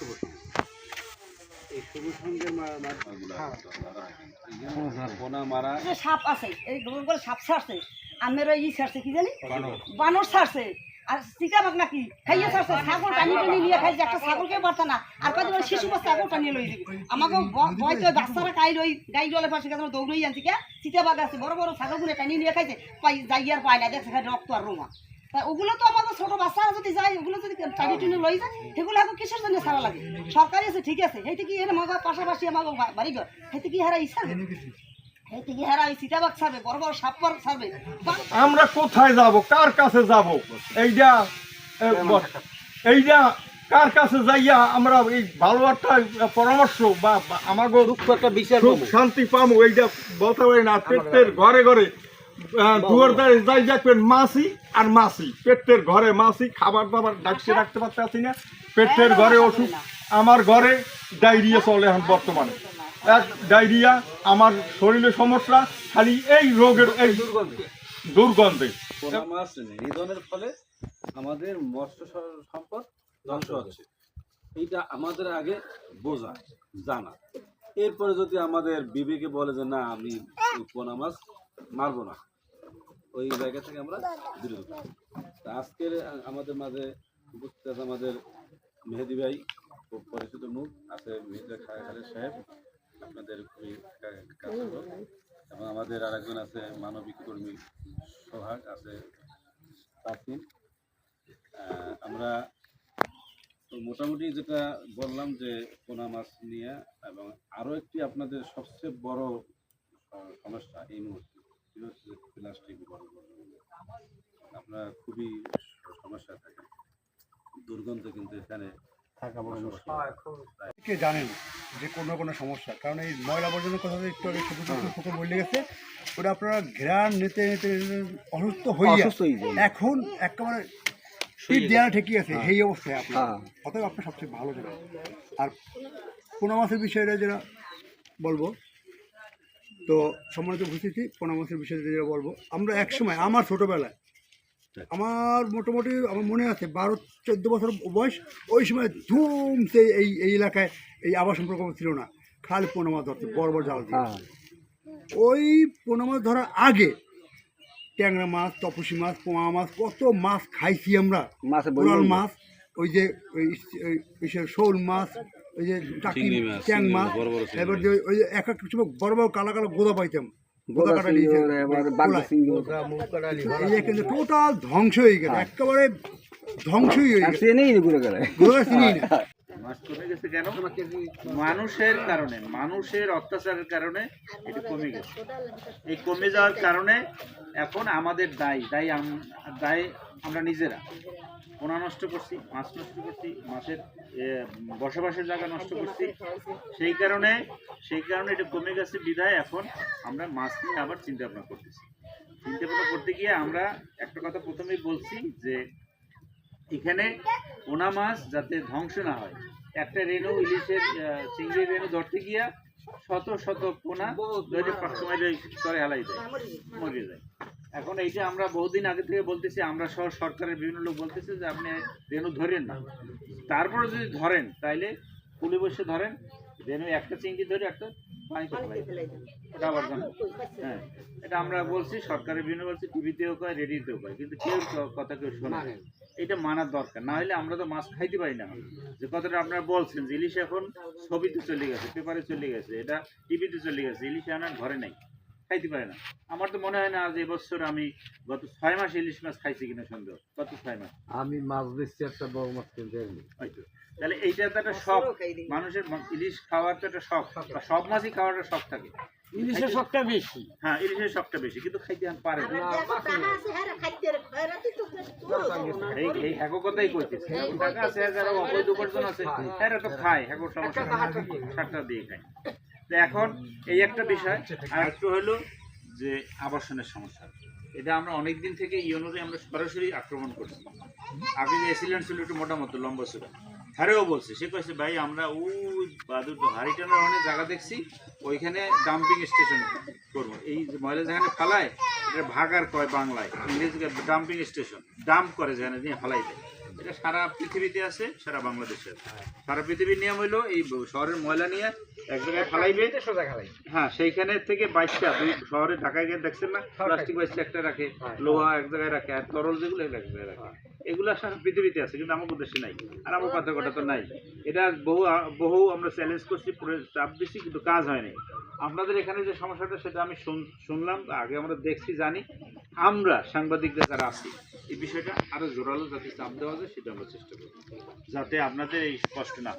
শুভ সঙ্গ এই শুভ সঙ্গের পোনা মারা সাপ আছে এই গোল গোল সাপ ছাড়ছে আমের ওই ছাড়ছে কি জানি? বানর। ছাড়ছে আর চিকাবাক নাকি? খাইয়ে ছাড়ছে ছাগল টানি টানি নিয়ে খাইছে একটা ছাগলকে পারত না। আর কত বলে শিশু বাচ্চা ছাগল টানিয়ে লই দিবি আমাকে ভয় বাচ্চারা কাই রই গাই জলে পাশে কেন দৌড়ই আনছি। কে? আছে বড় বড় ছাগলগুলো টানিয়ে নিয়ে খাইছে। পাই যাই আর পায় না দেখছে রক্ত আর রোমা। তা ওগুলো তো আমাদের ছোট বাচ্চারা যদি যায় ওগুলো যদি টানি টুনি লই যায় সেগুলো এখন কিসের জন্য সারা লাগে? সরকারি আছে ঠিক আছে। সেইটা কি এর মাগা পাশাপাশি আমাকে বাড়ি ঘর সেইটা কি হারা ইচ্ছা সেইটা কি হারা চিতাবাক ছাড়বে বড় বড় সাপ পার ছাড়বে আমরা কোথায় যাব? কার কাছে যাব? এইটা এইটা কার কাছে যাইয়া আমরা এই ভালো একটা পরামর্শ বা আমাকে দুঃখ একটা বিচার। শান্তি পাবো এইটা বলতে পারি না ঘরে ঘরে দুয়ার দ্বারে যাই দেখবেন মাসি আর মাসি পেটের ঘরে মাসি খাবার দাবার ডাকতে রাখতে পারতে না। পেটের ঘরে অসুখ, আমার ঘরে ডায়রিয়া চলে এখন বর্তমানে। এক ডায়রিয়া, আমার শরীরে সমস্যা, খালি এই রোগের এই দুর্গন্ধে। মাছ নিধনের ফলে আমাদের মৎস্য সম্পদ ধ্বংস হচ্ছে। এইটা আমাদের আগে বোঝা, জানা। এরপরে যদি আমাদের বিবেকে বলে যে, না, আমি পোনা মাছ মারবো না। ওই জায়গা থেকে আমরা বিরত। তা আজকের আমাদের মাঝে উপস্থিত আছে আমাদের মেহেদি ভাই খুব পরিচিত মুখ, আছে মির্জা খালেদ সাহেব, আপনাদের খুবই। এবং আমাদের আরেকজন আছে মানবিক কর্মী সোহাগ, আছে তাসিম আমরা মোটামুটি যেটা বললাম যে পোনা মাছ নিয়ে, এবং আরও একটি আপনাদের সবচেয়ে বড় সমস্যা এই মুহূর্তে প্লাস্টিক বড় বড় খুবই সমস্যা থাকে। দুর্গন্ধ কিন্তু এখানে কে জানেন যে কোনো কোনো সমস্যা কারণ এই ময়লা আবর্জনার কথা একটু আগে ছোটো ছোটো ছোটো বলে গেছে ওটা আপনারা ঘেরান নিতে নিতে অসুস্থ হয়ে এখন একেবারে পিঠ দেওয়া ঠিকই আছে সেই অবস্থায় আপনার। অতএব আপনি সবচেয়ে ভালো জানেন আর পোনা মাছের বিষয়টা যেটা বলব তো সম্মানিত উপস্থিতি পোনা মাছের বিষয়টা যেটা বলব আমরা একসময় আমার ছোটোবেলায় আমার মোটামুটি আমার মনে আছে বারো চোদ্দ বছর বয়স ওই সময় ধুমসে এই এই এলাকায় এই আবাসন প্রকল্প ছিল না। খালি পোনা মাছ ধরতে বড় বড় জাল দিয়ে। ওই পোনা মাছ ধরার আগে ট্যাংরা মাছ তপসি মাছ পোয়া মাছ কত মাছ খাইছি আমরা। কোরাল মাছ ওই যে শোল মাছ ওই যে টাকি ট্যাং মাছ, এবার যে ওই যে এক এক সময় বড় বড় কালা কালা গোদা পাইতাম গোদা কাটা নিয়েছে। এই কিন্তু টোটাল ধ্বংস হয়ে গেল একেবারে ধ্বংসই হয়ে গেছে। গোদা চিনি না মাছ কমে গেছে কেন? মানুষের কারণে মানুষের অত্যাচারের কারণে এটা কমে গেছে। এই কমে যাওয়ার কারণে এখন আমাদের দায় দায় আম- দায় আমরা নিজেরা। পোনা নষ্ট করছি মাছ নষ্ট করছি মাছের বসবাসের জায়গা নষ্ট করছি। সেই কারণে সেই কারণে এটা কমে গেছে বিধায় এখন আমরা মাছ নিয়ে আবার চিন্তা ভাবনা করতেছি। চিন্তা ভাবনা করতে গিয়ে আমরা একটা কথা প্রথমেই বলছি যে এখানে পোনা মাছ যাতে ধ্বংস না হয় একটা রেণু ইলিশের চিংড়ি রেণু ধরতে গিয়া শত শত পোনা সময় করে হেলাই যায় মরে যায় এখন এইটা আমরা বহুদিন আগে থেকে বলতেছি আমরা সহ সরকারের বিভিন্ন লোক বলতেছে যে আপনি রেণু ধরেন না। তারপরে যদি ধরেন তাইলে পুলে বসে ধরেন রেণু একটা চিংড়ি ধরে একটা পানিতে ফেলাই ওটা আবার হ্যাঁ এটা আমরা বলছি সরকারের বিভিন্ন বলছি টিভিতেও কয় রেডিওতেও কয় কিন্তু কেউ কথা কেউ শোনে না। এটা মানার দরকার না হলে আমরা তো মাছ খাইতে পারি না। যে কথাটা আপনারা বলছেন যে ইলিশ এখন ছবিতে চলে গেছে পেপারে চলে গেছে এটা টিভিতে চলে গেছে ইলিশ আনার ঘরে নাই। খাইতে পারে না। আমার তো মনে হয় না যে এবছর আমি গত ছয় মাস ইলিশ মাছ খাইছি কিনা সন্দেহ। গত ছয় মাস। আমি মাছ বেচছি একটা বড় মাছ কিনতে হয়তো তাহলে এইটা তো একটা শখ। মানুষের ইলিশ খাওয়ার তো একটা শখ। সব মাছই খাওয়ার একটা শখ থাকে। ইলিশের শখটা বেশি। হ্যাঁ ইলিশের শখটা বেশি কিন্তু খাইতে পারে না। এই এই হ্যাকো কথাই কইতেছে। টাকা আছে যারা অবৈধ উপার্জন আছে এরা তো খায়। হ্যাকো সমস্যা সারটা দিয়ে খায়। তো এখন এই একটা বিষয়, আর একটু হলো যে আবাসনের সমস্যা। এটা আমরা অনেক দিন থেকে ইউনোতে আমরা সরাসরি আক্রমণ করছি। আগে যে এসিলেন্ট ছিল একটু মোটামতো লম্বা ছিল। হ্যারেও বলছে, সে কয়েছে ভাই, আমরা ওই বাদুর হারিটানের অনেক জায়গা দেখছি, ওইখানে ডাম্পিং স্টেশন করব। এই যে ময়লা যেখানে ফালায়, এটা ভাগার কয় বাংলায় ইংরেজি ডাম্পিং স্টেশন ডাম্প করে যেখানে দিয়ে ফালাই দেয় এটা সারা পৃথিবীতে আছে সারা বাংলাদেশে আছে। সারা পৃথিবীর নিয়ম হইল এই শহরের ময়লা নিয়ে এক জায়গায় ফালাইবে। হ্যাঁ সেইখানে থেকে বাইশটা দুই শহরে ঢাকায় গিয়ে দেখছেন না প্লাস্টিক বাইশটা একটা রাখে লোহা এক জায়গায় রাখে আর তরল যেগুলো এক জায়গায় রাখে। এগুলো সারা পৃথিবীতে আছে কিন্তু আমার দেশে নাই। আর আমার পার্থক্যটা তো নাই। এটা বহু বহু আমরা চ্যালেঞ্জ করছি পুরো চাপ দিচ্ছি কিন্তু কাজ হয়নি। আপনাদের এখানে যে সমস্যাটা সেটা আমি শুনলাম আগে আমরা দেখছি জানি। আমরা সাংবাদিকরা যারা আছি, এই বিষয়টা আরও জোরালো যাতে চাপ দেওয়া যায়, সেটা আমরা চেষ্টা করব যাতে আপনাদের এই কষ্ট না।